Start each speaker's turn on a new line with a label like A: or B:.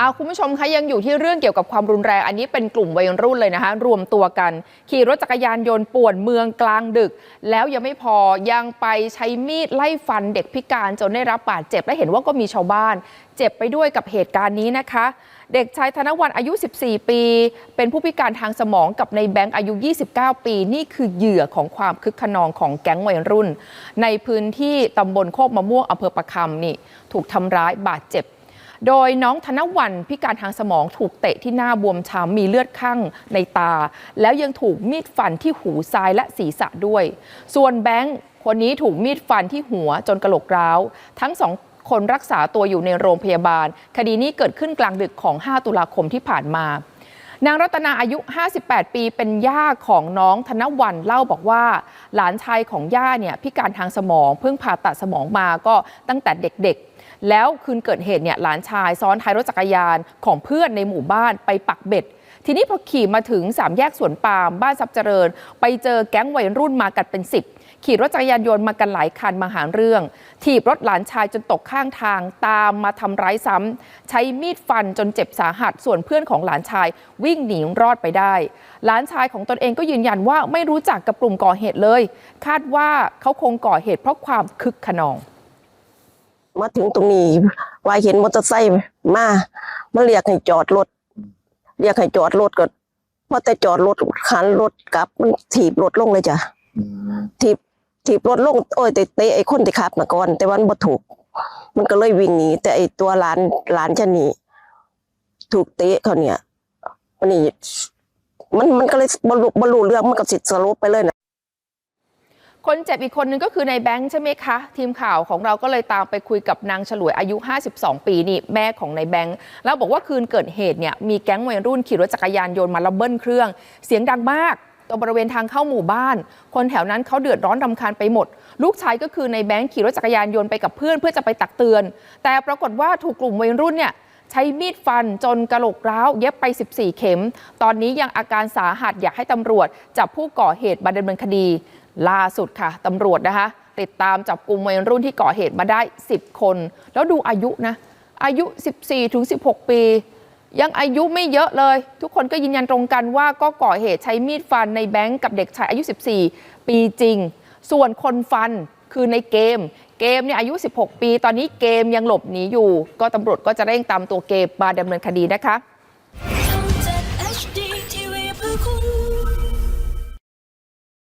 A: เอาคุณผู้ชมคะยังอยู่ที่เรื่องเกี่ยวกับความรุนแรงอันนี้เป็นกลุ่มวัยรุ่นเลยนะคะ รวมตัวกัน ขี่รถจักรยานยนต์ป่วนเมืองกลางดึก แล้วยังไม่พอยังไปใช้มีดไล่ฟันเด็กพิการจนได้รับบาดเจ็บและเห็นว่าก็มีชาวบ้าน เจ็บไปด้วยกับเหตุการณ์นี้นะคะ เด็กชายธนวันอายุ 14 ปี เป็นผู้พิการทางสมองกับในแบงค์อายุ 29 ปี นี่คือเหยื่อของความคึกขนองของแก๊งวัยรุ่น ในพื้นที่ตำบลโคกมะม่วงอำเภอประคำนี่ถูกทำร้ายบาดเจ็บ โดยน้องธนวันพิการทางสมองถูกเตะที่หน้าบวมช้ำมีเลือดข้างในตา แล้วยังถูกมีดฟันที่หูซ้ายและศีรษะด้วย ส่วนแบงค์คนนี้ถูกมีดฟันที่หัวจนกระโหลกร้าว ทั้งสองคนรักษาตัวอยู่ในโรงพยาบาล คดีนี้เกิดขึ้นกลางดึกของ 5 ตุลาคมที่ผ่านมานางรัตนาอายุ 58 ปี เป็นย่าของน้องธนวันเล่าบอกว่า หลานชายของย่าเนี่ยพิการทางสมองเพิ่งผ่าตัดสมองมาก็ตั้งแต่เด็กๆ แล้วคืนเกิดเหตุเนี่ยหลานชายซ้อนท้ายรถจักรยานของเพื่อนในหมู่บ้านไปปักเบ็ดทีนี้พอขี่มาถึงสามแยกสวนปาล์มบ้านซับเจริญ ไปเจอแก๊งวัยรุ่นมากันเป็นสิบ ขี่รถจักรยานยนต์มากันหลายคันมาหาเรื่อง ถีบรถหลานชายจนตกข้างทางตามมาทำร้ายซ้ำใช้มีดฟันจนเจ็บสาหัส ส่วนเพื่อนของหลานชายวิ่งหนีรอดไปได้ หลานชายของตนเองก็ยืนยันว่าไม่รู้จักกับกลุ่มก่อเหตุเลย คาดว่าเขาคงก่อเหตุเพราะความคึกขนอง
B: มาถึงตรงนี้วายเห็นมอเตอร์ไซค์มามาเรียกให้จอดรถเรียกให้จอดรถก็พอแต่จอดรถขันรถกลับมันถีบรถลงเลยจ้ะ
C: อืม
B: ถีบ ถีบรถลงโอ้ยเตะไอ้คนที่ขับนะก่อน แต่วันบ่ถูก มันก็เลยวิ่งหนีแต่ไอ้ตัวหลานหลานจะหนีถูกเตะเขาเนี่ยมันนี่มันมันก็เลยบรรลุบรรลุเรื่องมันก็สิสรุปไปเลยนะ
A: คนเจ็บอีกคนนึงก็คือในายแบงค์ใช่ไหมคะ ทีมข่าวของเราก็เลยตามไปคุยกับนางฉลวยอายุ 52 ปีนี่แม่ของนายแบงค์แล้วบอกว่าคืนเกิดเหตุเนี่ยมีแก๊งวัยรุ่นขี่รถจักรยานยนต์มาแล้วเบิ้ลเครื่อง เสียงดังมาก ตรงบริเวณทางเข้าหมู่บ้าน คนแถวนั้นเขาเดือดร้อนรำคาญไปหมด ลูกชายก็คือในแบงค์ขี่รถจักรยานยนต์ไปกับเพื่อนเพื่อจะไปตักเตือน แต่ปรากฏว่าถูกกลุ่มวัยรุ่นเนี่ยใช้มีดฟันจนกระโหลกร้าวเย็บไป 14 เข็ม ตอนนี้ยังอาการสาหัสอยากให้ตำรวจจับผู้ก่อเหตุมาดำเนินคดี ล่าสุดค่ะตำรวจนะคะ ติดตามจับกลุ่มวัยรุ่นที่ก่อเหตุมาได้ 10 คน แล้วดูอายุนะ อายุ 14ถึง16 ปี ยังอายุไม่เยอะเลย ทุกคนก็ยืนยันตรงกันว่าก็ก่อเหตุใช้มีดฟันในแบงก์กับเด็กชายอายุ 14 ปีจริง ส่วนคนฟันคือในเกม เกมเนี่ยอายุ 16 ปี ตอนนี้เกมยังหลบหนีอยู่ ก็ตำรวจก็จะเร่งตามตัวเกมมาดำเนินคดีนะคะ